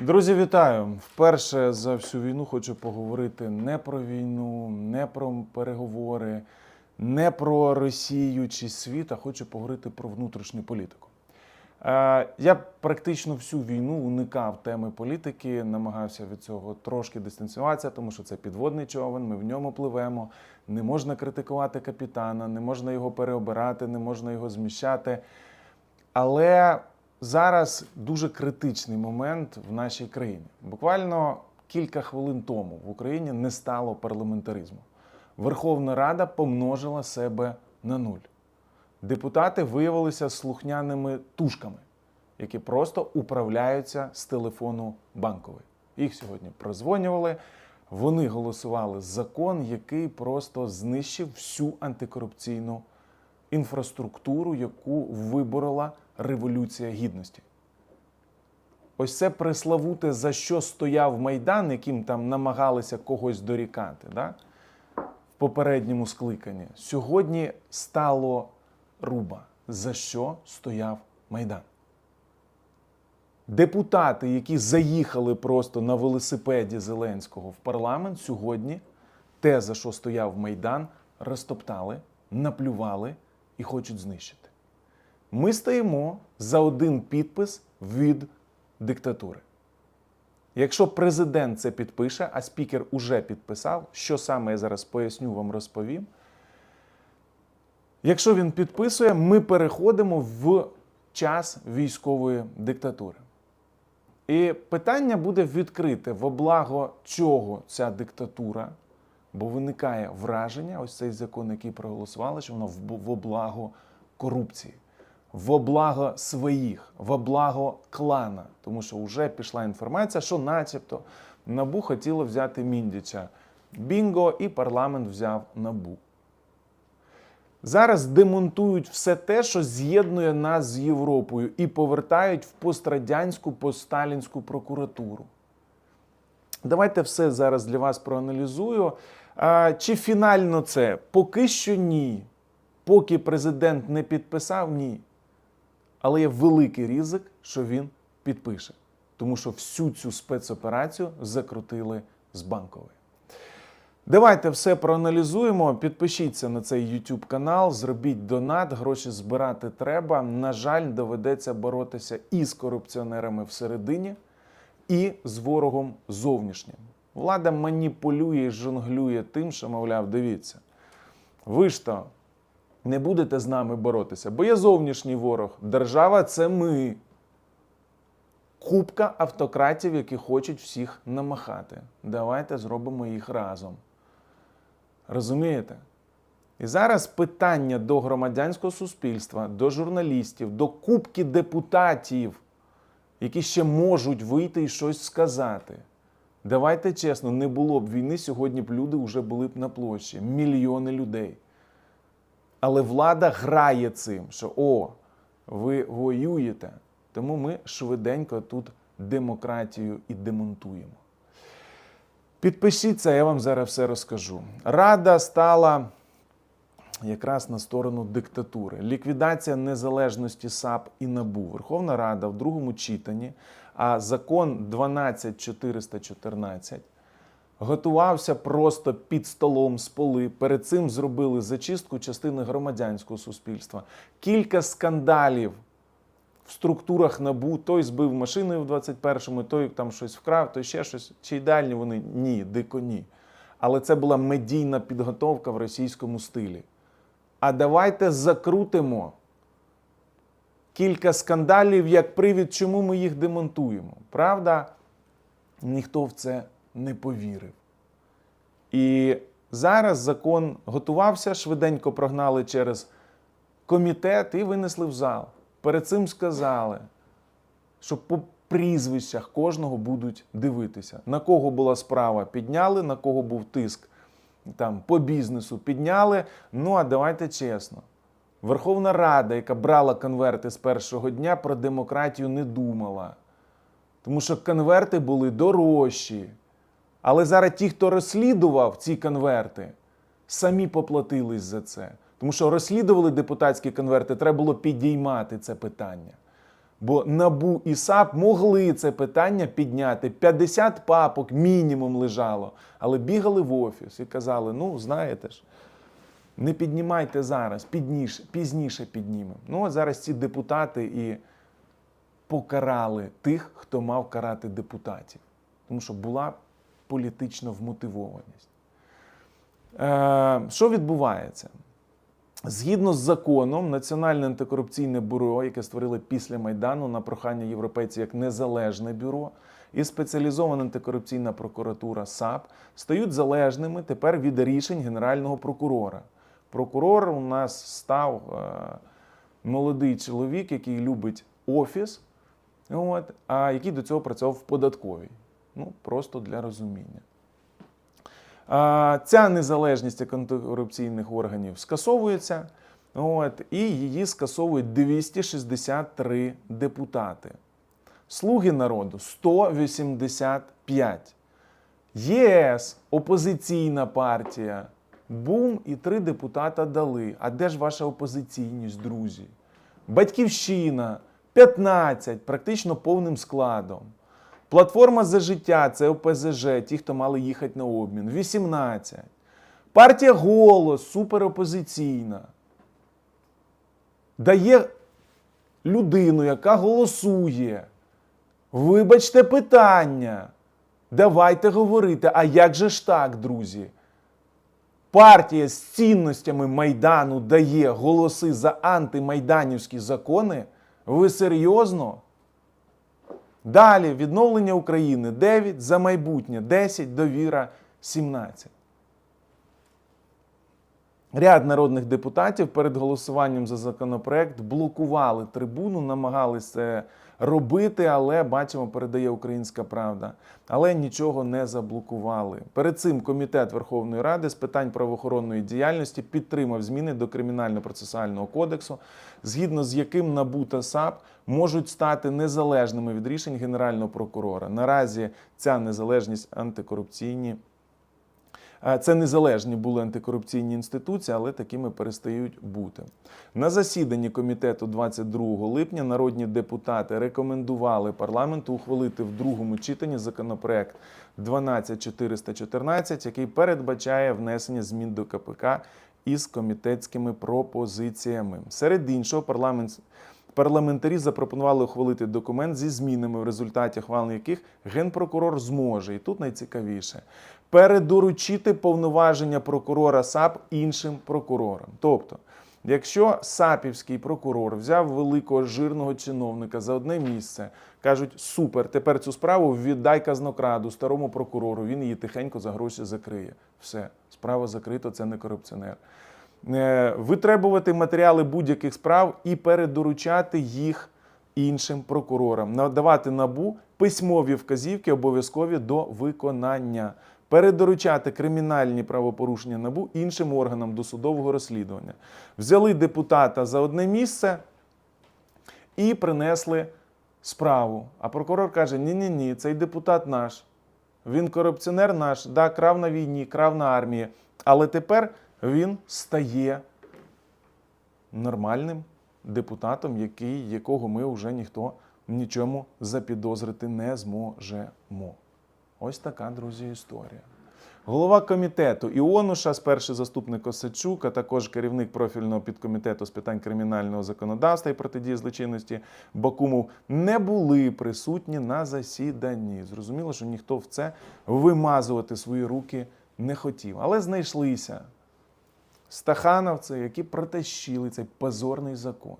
Друзі, вітаю! Вперше за всю війну хочу поговорити не про війну, не про переговори, не про Росію чи світ, а хочу поговорити про внутрішню політику. Е, Я практично всю війну уникав теми політики, намагався від цього трошки дистанціюватися, тому що це підводний човен, ми в ньому пливемо. Не можна критикувати капітана, не можна його переобирати, не можна його зміщати. Але зараз дуже критичний момент в нашій країні. Буквально кілька хвилин тому в Україні не стало парламентаризму. Верховна Рада помножила себе на нуль. Депутати виявилися слухняними тушками, які просто управляються з телефону банкової. Їх сьогодні прозвонювали. Вони голосували закон, який просто знищив всю антикорупційну інфраструктуру, яку виборола Революція Гідності. Ось це преславуте, за що стояв Майдан, яким там намагалися когось дорікати да? в попередньому скликанні. Сьогодні стало руба, за що стояв Майдан. Депутати, які заїхали просто на велосипеді Зеленського в парламент, сьогодні те, за що стояв Майдан, розтоптали, наплювали і хочуть знищити. Ми стоїмо за один підпис від диктатури. Якщо президент це підпише, а спікер уже підписав, що саме я зараз поясню вам розповім. Якщо він підписує, ми переходимо в час військової диктатури. І питання буде відкрите во благо чого ця диктатура, бо виникає враження, ось цей закон, який проголосували, що воно в- во благо корупції, во благо своїх, во благо клана. Тому що вже пішла інформація, що начебто Набу хотіло взяти Міндіча. Бінго, і парламент взяв Набу. Зараз демонтують все те, що з'єднує нас з Європою, і повертають в пострадянську посталінську прокуратуру. Давайте все зараз для вас проаналізую. А, чи фінально це? Поки що ні. Поки президент не підписав, ні. Але є великий ризик, що він підпише. Тому що всю цю спецоперацію закрутили з банкової. Давайте все проаналізуємо. Підпишіться на цей YouTube канал, зробіть донат, гроші збирати треба. На жаль, доведеться боротися і з корупціонерами всередині, і з ворогом зовнішнім. Влада маніпулює і жонглює тим, що, мовляв, дивіться, ви ж то не будете з нами боротися, бо є зовнішній ворог. Держава це ми. Купка автократів, які хочуть всіх намахати. Давайте зробимо їх разом. Розумієте? І зараз питання до громадянського суспільства, до журналістів, до кубки депутатів, які ще можуть вийти і щось сказати. Давайте чесно, не було б війни, сьогодні б люди вже були б на площі, мільйони людей. Але влада грає цим, що о, ви воюєте. Тому ми швиденько тут демократію і демонтуємо. Підпишіться, я вам зараз все розкажу. Рада стала якраз на сторону диктатури. Ліквідація незалежності САП і НАБУ. Верховна Рада в другому читанні, а закон 12414 готувався просто під столом з поли. Перед цим зробили зачистку частини громадянського суспільства. Кілька скандалів в структурах набу той збив машиною в 21-му, той там щось вкрав, той ще щось. Чи ідеальні вони? Ні, дико ні. Але це була медійна підготовка в російському стилі. А давайте закрутимо кілька скандалів як привід, чому ми їх демонтуємо. Правда, ніхто в це не повірив. І зараз закон готувався, швиденько прогнали через комітет і винесли в зал. Перед цим сказали, що по прізвищах кожного будуть дивитися. На кого була справа, підняли, на кого був тиск там, по бізнесу підняли. Ну а давайте чесно. Верховна Рада, яка брала конверти з першого дня, про демократію не думала. Тому що конверти були дорожчі. Але зараз ті, хто розслідував ці конверти, самі поплатились за це. Тому що розслідували депутатські конверти, треба було підіймати це питання. Бо НАБУ і САП могли це питання підняти. 50 папок мінімум лежало, але бігали в офіс і казали: ну, знаєте ж, не піднімайте зараз, підніше, пізніше піднімемо. Ну, от зараз ці депутати і покарали тих, хто мав карати депутатів. Тому що була політична вмотивованість. Е, що відбувається? Згідно з законом, Національне антикорупційне бюро, яке створили після Майдану на прохання європейців як незалежне бюро, і спеціалізована антикорупційна прокуратура САП стають залежними тепер від рішень Генерального прокурора. Прокурор у нас став е, молодий чоловік, який любить офіс, от, а який до цього працював в податковій. Ну, просто для розуміння. Ця незалежність антикорупційних органів скасовується, от, і її скасовують 263 депутати. Слуги народу 185. ЄС, опозиційна партія. Бум і три депутата дали. А де ж ваша опозиційність, друзі? Батьківщина 15, практично повним складом. Платформа за життя це ОПЗЖ, ті, хто мали їхати на обмін. 18. Партія Голос суперопозиційна. Дає людину, яка голосує. Вибачте питання. Давайте говорити. А як же ж так, друзі? Партія з цінностями Майдану дає голоси за антимайданівські закони. Ви серйозно? Далі відновлення України 9, за майбутнє 10, довіра 17. Ряд народних депутатів перед голосуванням за законопроект блокували трибуну, намагалися робити, але бачимо, передає Українська Правда. Але нічого не заблокували. Перед цим комітет Верховної Ради з питань правоохоронної діяльності підтримав зміни до кримінально-процесуального кодексу, згідно з яким НАБУ та САП можуть стати незалежними від рішень Генерального прокурора. Наразі ця незалежність антикорупційні. Е, Це незалежні були антикорупційні інституції, але такими перестають бути. На засіданні комітету 22 липня народні депутати рекомендували парламенту ухвалити в другому читанні законопроект 12414, який передбачає внесення змін до КПК із комітетськими пропозиціями. Серед іншого, парламент. Парламентарі запропонували ухвалити документ зі змінами, в результаті ухвалення яких генпрокурор зможе, і тут найцікавіше, передоручити повноваження прокурора САП іншим прокурорам. Тобто, якщо САПівський прокурор взяв великого жирного чиновника за одне місце, кажуть: супер, тепер цю справу віддай казнокраду старому прокурору, він її тихенько за гроші закриє. Все, справа закрита, це не корупціонер. Е, витребувати матеріали будь-яких справ і передоручати їх іншим прокурорам, надавати набу письмові вказівки обов'язкові до виконання, передоручати кримінальні правопорушення набу іншим органам досудового розслідування. Взяли депутата за одне місце і принесли справу. А прокурор каже: ні, ні, ні, цей депутат наш. Він корупціонер наш, да, крав на війні, крав на армії. Але тепер він стає нормальним депутатом, який, якого ми вже ніхто нічому запідозрити не зможемо. Ось така, друзі, історія. Голова комітету Іонуша, перший заступник Осадчук, а також керівник профільного підкомітету з питань кримінального законодавства і протидії злочинності Бакумов не були присутні на засіданні. Зрозуміло, що ніхто в це вимазувати свої руки не хотів. Але знайшлися стахановці, які протащили цей позорний закон.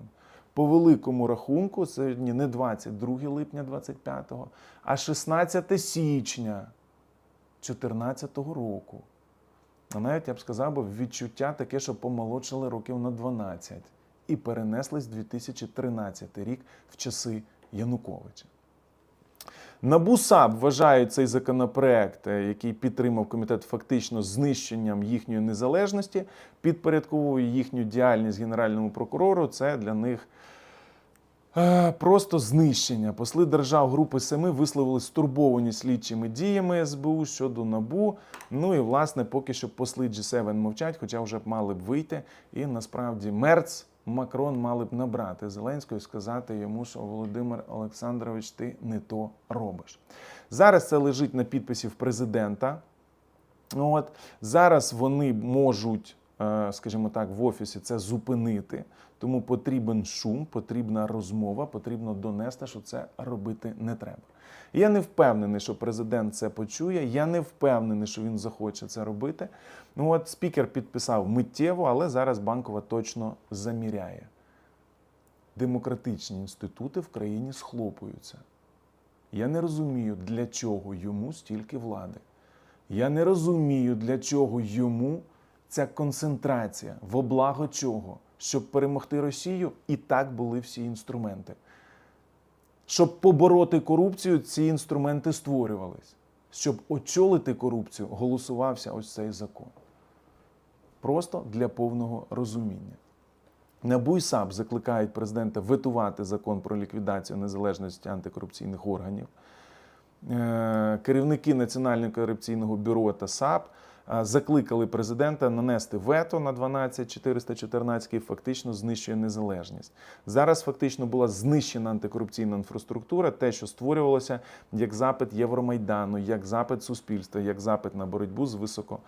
По великому рахунку, сьогодні не 22 липня 25-го, а 16 січня 2014 року. А навіть я б сказав, би, відчуття таке, що помолодшили років на 12 і перенеслись 2013 рік в часи Януковича. НАБУ САП вважають цей законопроект, е, який підтримав комітет фактично знищенням їхньої незалежності, підпорядковує їхню діяльність генеральному прокурору. Це для них е, просто знищення. Посли держав Групи Семи висловили стурбовані слідчими діями СБУ щодо НАБУ. Ну і власне поки що посли G7 мовчать, хоча вже б мали б вийти. І насправді Мерц Макрон мали б набрати Зеленського і сказати йому, що Володимир Олександрович, ти не то робиш. Зараз це лежить на підписі президента. От зараз вони можуть, е, скажімо так, в офісі це зупинити. Тому потрібен шум, потрібна розмова, потрібно донести, що це робити не треба. Я не впевнений, що президент це почує. Я не впевнений, що він захоче це робити. Ну от спікер підписав миттєво, але зараз банкова точно заміряє. Демократичні інститути в країні схлопуються. Я не розумію, для чого йому стільки влади. Я не розумію, для чого йому ця концентрація, в облаго чого, щоб перемогти Росію, і так були всі інструменти. Щоб побороти корупцію, ці інструменти створювались. Щоб очолити корупцію, голосувався ось цей закон. Просто для повного розуміння. НАБУ і САП закликають президента ветувати закон про ліквідацію незалежності антикорупційних органів. Е, Керівники Національного корупційного бюро та САП закликали президента нанести вето на 12414, який фактично знищує незалежність. Зараз фактично була знищена антикорупційна інфраструктура, те, що створювалося як запит Євромайдану, як запит суспільства, як запит на боротьбу з високо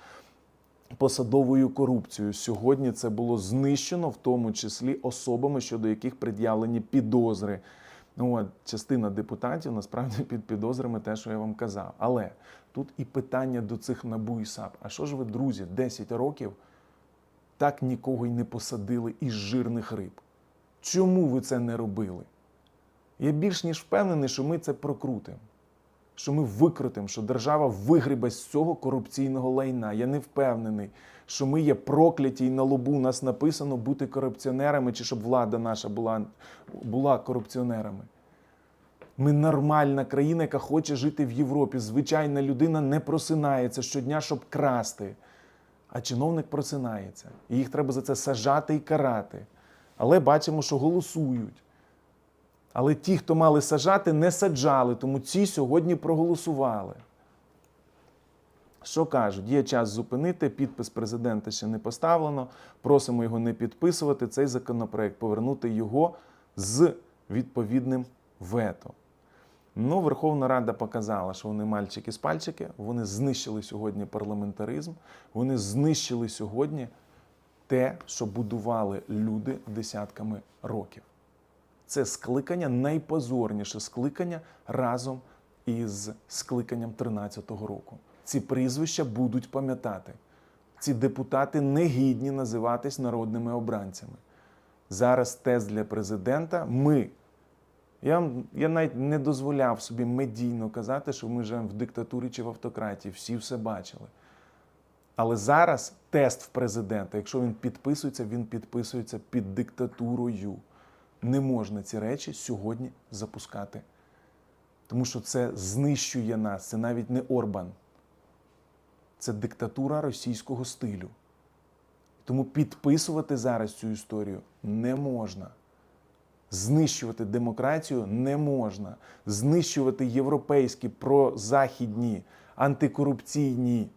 посадовою корупцією. Сьогодні це було знищено, в тому числі особами, щодо яких пред'явлені підозри. Ну, от, частина депутатів насправді під підозрами те, що я вам казав. Але тут і питання до цих НАБУ і САП. А що ж ви, друзі, 10 років так нікого й не посадили із жирних риб? Чому ви це не робили? Я більш ніж впевнений, що ми це прокрутимо що ми викрутимо, що держава вигрібе з цього корупційного лайна. Я не впевнений, що ми є прокляті і на лобу нас написано бути корупціонерами, чи щоб влада наша була, була корупціонерами. Ми нормальна країна, яка хоче жити в Європі. Звичайна людина не просинається щодня, щоб красти. А чиновник просинається. І їх треба за це сажати і карати. Але бачимо, що голосують. Але ті, хто мали сажати, не саджали, тому ці сьогодні проголосували. Що кажуть? Є час зупинити, підпис президента ще не поставлено. Просимо його не підписувати. Цей законопроект, повернути його з відповідним вето. Ну, Верховна Рада показала, що вони мальчики з пальчики, вони знищили сьогодні парламентаризм, вони знищили сьогодні те, що будували люди десятками років це скликання найпозорніше скликання разом із скликанням 13-го року. Ці прізвища будуть пам'ятати. Ці депутати не гідні називатись народними обранцями. Зараз тест для президента. Ми. Я, я навіть не дозволяв собі медійно казати, що ми живемо в диктатурі чи в автократії. Всі все бачили. Але зараз тест в президента, якщо він підписується, він підписується під диктатурою не можна ці речі сьогодні запускати. Тому що це знищує нас. Це навіть не Орбан. Це диктатура російського стилю. Тому підписувати зараз цю історію не можна. Знищувати демократію не можна. Знищувати європейські прозахідні антикорупційні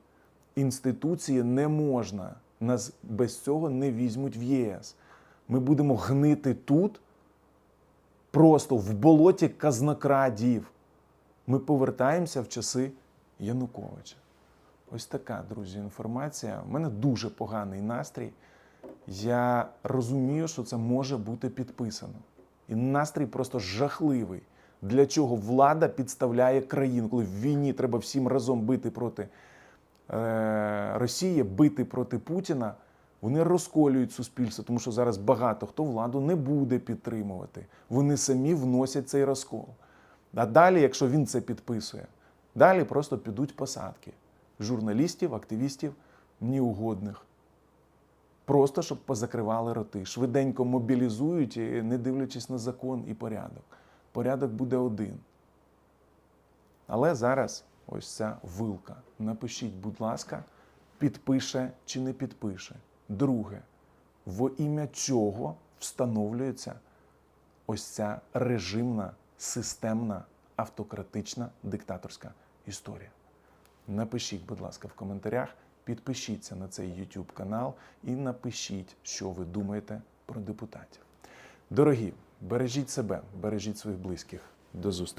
інституції не можна. Нас без цього не візьмуть в ЄС. Ми будемо гнити тут просто в болоті казнокрадів. Ми повертаємося в часи Януковича. Ось така, друзі, інформація. У мене дуже поганий настрій. Я розумію, що це може бути підписано. І настрій просто жахливий. Для чого влада підставляє країну, коли в війні треба всім разом бити проти е, Росії, бити проти Путіна. Вони розколюють суспільство, тому що зараз багато хто владу не буде підтримувати. Вони самі вносять цей розкол. А далі, якщо він це підписує, далі просто підуть посадки журналістів, активістів, неугодних. Просто щоб позакривали роти. Швиденько мобілізують, не дивлячись на закон і порядок. Порядок буде один. Але зараз ось ця вилка. Напишіть, будь ласка, підпише чи не підпише. Друге, во ім'я чого встановлюється ось ця режимна, системна, автократична диктаторська історія. Напишіть, будь ласка, в коментарях, підпишіться на цей YouTube канал і напишіть, що ви думаєте про депутатів. Дорогі, бережіть себе, бережіть своїх близьких. До зустрічі.